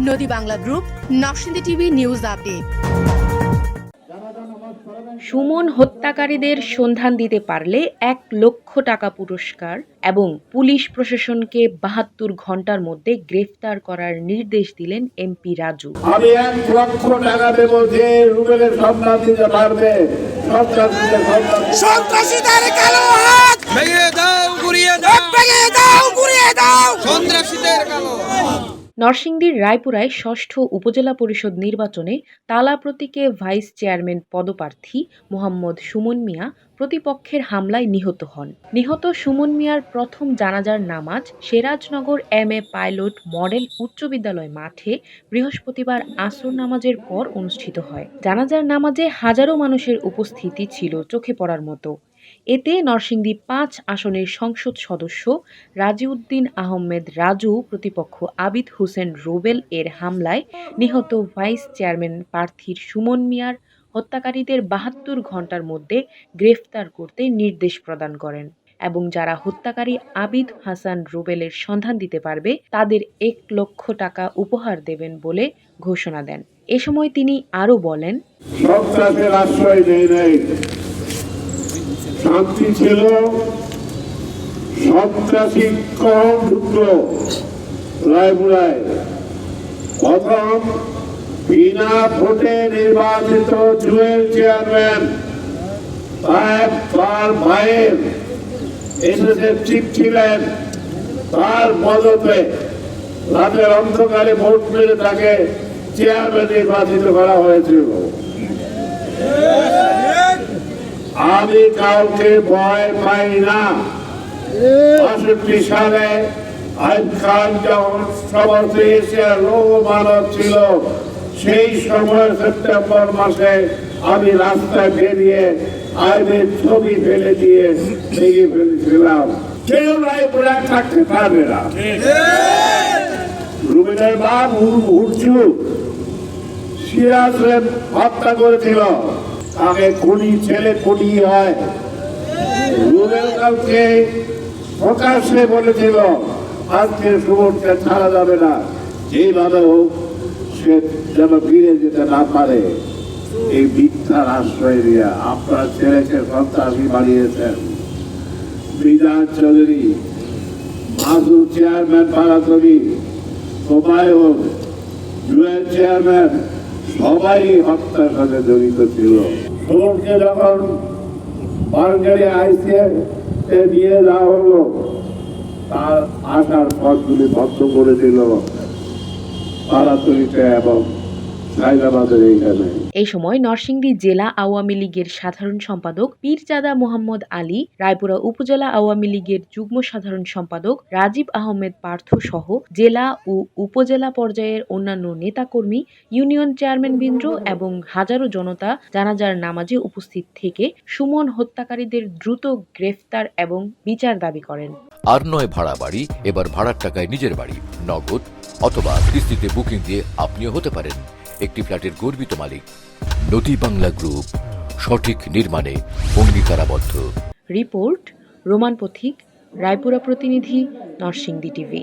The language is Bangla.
নদী Bangla group Narsingdi TV news update. Suman হত্যাকারীদের সন্ধান দিতে পারলে এক লক্ষ টাকা পুরস্কার এবং পুলিশ প্রশাসনকে বাহাত্তর ঘণ্টার মধ্যে গ্রেফতার করার নির্দেশ দিলেন এমপি রাজু। আমি এক লক্ষ টাকা দেব যে রুবেলের সন্ধান দিতে পারবে। সন্ত্রাসীদের কালো হাত। ভেঙে দাও গুড়িয়ে দাও। ভেঙে দাও গুড়িয়ে দাও। সন্ত্রাসীদের কালো নরসিংদীর রায়পুরায় ষষ্ঠ উপজেলা পরিষদ নির্বাচনে তালা প্রতীকে ভাইস চেয়ারম্যান পদপ্রার্থী মোহাম্মদ সুমন মিয়া প্রতিপক্ষের হামলায় নিহত হন। নিহত সুমন মিয়ার প্রথম জানাজার নামাজ Sirajnagar M A pilot model উচ্চ বিদ্যালয় মাঠে বৃহস্পতিবার আসর নামাজের পর অনুষ্ঠিত হয়। জানাজার নামাজে হাজারো মানুষের উপস্থিতি ছিল চোখে পড়ার মতো। এতে নরসিংদী পাঁচ আসনের সংসদ সদস্য রাজিউদ্দিন আহমেদ রাজু, প্রতিপক্ষ আবিদ হোসেন রুবেল এর হামলায় নিহত ভাইস চেয়ারম্যান প্রার্থীর সুমন মিয়ার হত্যাকারীদের বাহাত্তর ঘণ্টার মধ্যে গ্রেফতার করতে নির্দেশ প্রদান করেন এবং যারা হত্যাকারী আবিদ হাসান রুবেলের সন্ধান দিতে পারবে, তাদের এক লক্ষ টাকা উপহার দেবেন বলে ঘোষণা দেন। এ সময় তিনি আরও বলেন সন্ত্রাসের আশ্রয় নেই নাই শান্তি ছিল, সন্ত্রাসী কম ঢুকলো রায়পুরায়। প্রথম বিনা ভোটে নির্বাচিত জুয়েল চেয়ারম্যান তার ভাইয়ের এসেছে ঠিক ছিলেন, তার মদতে রাতের অন্ধকারে ভোট মেরে তাকে চেয়ারম্যান নির্বাচিত করা হয়েছিল। আমি কাউকে ভয় পাই না। বাষট্টি সালে খান যখন সমাজে এসে লৌহ মানব ছিল, সেই সময় সেপ্টেম্বর মাসে আমি রাস্তায় বেরিয়ে আইনের ছবি ফেলে দিয়ে ভেঙে ফেলেছিলাম। কেউ রায়পুরা থাকতে পারবে না। রুবিনের বাপ উঠছু সিরাজের হত্যা করেছিল। তাকে খুনি ছেলে খুনি হয়। রুবেল কালকে প্রকাশ্যে বলেছিল আজকে সুমনকে ছাড়া যাবে না। যেভাবে হোক, সে যেন ফিরে যেতে না পারে। এই মিথ্যার আশ্রয় দিয়ে আপনার ছেলেকে সন্ত্রাসী বানিয়েছেন। বিধান চৌধুরী মাসুর চেয়ারম্যান পাড়া পাড়াতলি হুমায়ুন জুয়েল চেয়ারম্যান সবাই হত্যার সাথে জড়িত ছিল। তোমাকে যখন বারগাড়ি আইসিএ নিয়ে যাওয়া হলো, তার আসার পথগুলি বন্ধ করে দিল। তৈরিতে এবং এই সময় নরসিংদী জেলা আওয়ামী লীগের সাধারণ সম্পাদক পীরজাদা মোহাম্মদ আলী রায়পুরা উপজেলা আওয়ামী লীগের যুগ্ম সাধারণ সম্পাদক রাজীব আহমেদ পার্থ সহ জেলা ও উপজেলা পর্যায়ের অন্যান্য নেতাকর্মী ইউনিয়ন চেয়ারম্যান চেয়ারম্যানবৃন্দ এবং হাজারো জনতা জানাজার নামাজে উপস্থিত থেকে সুমন হত্যাকারীদের দ্রুত গ্রেফতার এবং বিচার দাবি করেন। আর নয় ভাড়া বাড়ি এবার ভাড়ার টাকায় নিজের বাড়ি নগদ অথবা কিস্তিতে বুকিং দিয়ে আপনিও হতে পারেন। একটি ফ্ল্যাটের গর্বিত মালিক। নদী বাংলা গ্রুপ, সঠিক নির্মাণে অঙ্গীকারাবদ্ধ। রিপোর্ট, রোমান পথিক, রায়পুরা প্রতিনিধি, নরসিংদী টিভি।